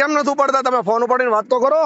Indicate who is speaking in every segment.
Speaker 1: કેમ નથી ઉપાડતા? તમે ફોન ઉપાડીને વાત તો કરો.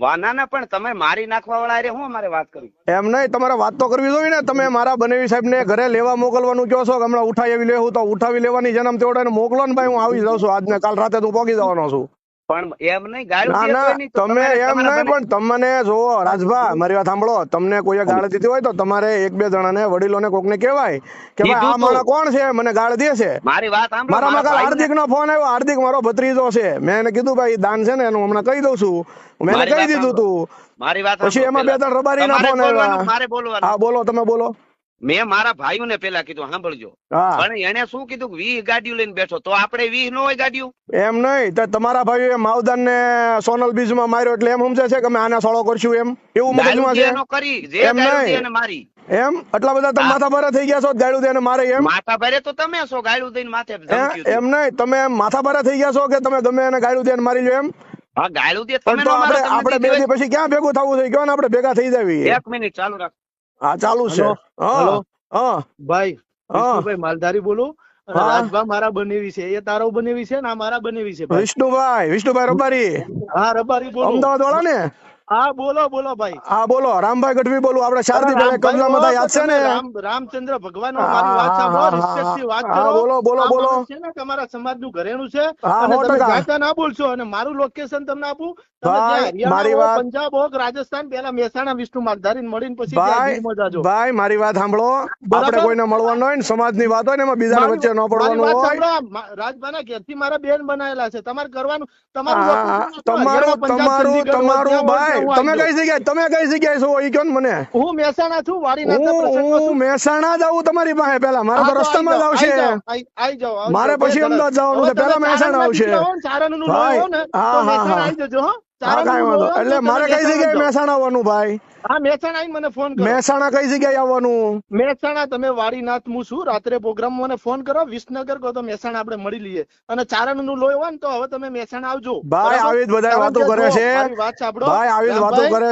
Speaker 2: વા ના પણ તમે મારી નાખવા વાળા હું અમારે વાત કરી?
Speaker 1: એમ નહીં તમારે વાત તો કરવી જોઈએ ને. તમે મારા બનેવી સાહેબ ને ઘરે લેવા મોકલવાનું કહો છો હમણાં ઉઠાવી લેવું તો ઉઠાવી લેવાની જન્મ તેવડે મોકલો ને ભાઈ હું આવી જાઉં છું. આજને કાલ રાતે તું પહોંચી જવાનો છું.
Speaker 2: પણ એમ નહીં ગાળું
Speaker 1: ના
Speaker 2: દે
Speaker 1: ના
Speaker 2: તોય નહીં તો
Speaker 1: તમે એમ નહીં પણ તમને જોવો રાજભા મારી વાત સાંભળો તમને કોઈએ ગાળ દીધી હોય તો તમારે એક બે જણાને વડીલોને કોકને કહેવાય કે ભાઈ આ માણસ કોણ છે? મને ગાળ દે છે.
Speaker 2: મારી વાત સાંભળો
Speaker 1: મારામાં કાલ હાર્દિક નો ફોન આવ્યો હાર્દિક મારો ભત્રીજો છે. મેં એને કીધું ભાઈ દાન છે ને એનું હમણાં કહી દઉં છું. મેં કહી દીધું તું.
Speaker 2: મારી વાત
Speaker 1: પછી એમાં બે ત્રણ રબારી
Speaker 2: ના
Speaker 1: ફોન આવ્યા. હા બોલો તમે બોલો.
Speaker 2: મેં મારા ભાઈઓને પેલા કીધું સાંભળજો. પણ એને શું કીધું? વીહ ગાડીઓ લઈને બેઠો. તો આપણે વીહ નો હોય ગાડીઓ?
Speaker 1: એમ નહીં તો તમારા ભાઈઓએ માવદાન ને સોનલ બીજમાં માર્યો એટલે એમ સમજે છે કે અમે આને સોળો કરશું એમ? એવું
Speaker 2: ગાળું
Speaker 1: મગજમાં છે?
Speaker 2: કરી જે. એને મારી.
Speaker 1: એમ? એટલા બધા તમે માથા ભારે થઈ ગયા છો ગાડું દઈને મારે એમ?
Speaker 2: માથા ભરે તો તમે છો ગાળું દઈને માથે.
Speaker 1: એમ નહીં તમે માથા ભારે થઈ ગયા છો કે તમે ગમે એને ગાયડું દઈને મારી લો એમ?
Speaker 2: હા ગાળું દે તમે
Speaker 1: આપણે આપણે બે પછી ક્યાં ભેગું થવું છે કયો ને આપણે ભેગા થઈ જાવી
Speaker 2: એક મિનિટ ચાલુ રાખ.
Speaker 1: હા ચાલુ છે? હા? હા.
Speaker 3: ભાઈ
Speaker 1: હા.
Speaker 3: વિષ્ણુભાઈ માલધારી બોલું. રાજભા મારા બનેવી છે. એ તારો બનેવી છે ને આ મારા બનેવી છે
Speaker 1: વિષ્ણુભાઈ વિષ્ણુભાઈ રબારી.
Speaker 3: હા રબારી બોલો.
Speaker 1: અમદાવાદ વાળા ને
Speaker 3: હા બોલો બોલો ભાઈ.
Speaker 1: હા બોલો. રામભાઈ ગઢવી બોલું. આપણે શારદી પહેલા
Speaker 3: રામભાઈ
Speaker 1: કબજામાં યાદ છે ને?
Speaker 3: રામચંદ્ર ભગવાન મારી વાત સાંભળો
Speaker 1: હા,
Speaker 3: થી વાત કરો.
Speaker 1: બોલો, બોલો, બોલો.
Speaker 3: માણસ છે ને તમારા ઘરેણું છે અને તમે જાતા ના બોલશો અને મારું લોકેશન તમને આપું.
Speaker 1: મારી વાત-
Speaker 3: પંજાબ હોક રાજસ્થાન પેલા મહેસાણા વિષ્ણુ માલધારી મળીને પછી
Speaker 1: ભાઈ ભાઈ મારી વાત સાંભળો. આપણે. કોઈને મળવાનું હોય ને સમાજની વાત હોય ને એમાં
Speaker 3: બીજા
Speaker 1: વચ્ચે ન પડવાનું હોય.
Speaker 3: રાજભાના ઘેરથી મારા બેન બનાયેલા છે. તમારે કરવાનું તમારું
Speaker 1: તમારું તમારું તમારું ભાઈ તમે
Speaker 3: આવી
Speaker 1: કઈ જગ્યાએ તમે કઈ જગ્યાએ છો એ કયો ને મને
Speaker 3: હું મહેસાણા છું વાડીનાથના
Speaker 1: હું
Speaker 3: પ્રસંગમાં
Speaker 1: હું મહેસાણા જ આવું તમારી પાસે પેલા મારે તો રસ્તામાં જ આવશે મારે પછી અમદાવાદ જવાનું છે. પહેલા મહેસાણા આવશે.
Speaker 3: હો ને, ને, તો મહેસાણા
Speaker 1: હા.
Speaker 3: જજો, હો.
Speaker 1: એટલે મારે કઈ જગ્યાએ મહેસાણા આવવાનું ભાઈ?
Speaker 3: હા મહેસાણા આવીને મને ફોન કરો.
Speaker 1: મહેસાણા કઈ જગ્યાએ આવવાનું?
Speaker 3: મહેસાણા તમે વાડીનાથ હું છું. રાત્રે પ્રોગ્રામ મને ફોન કરો. વિસનગર કહો તો મહેસાણા આપણે મળી લઈએ. અને ચારણનું લોહી હોય ને તો હવે તમે મહેસાણા આવજો.
Speaker 1: ભાઈ? આવી જ બધા વાતો કરે છે. ભાઈ આવી જ વાતો કરે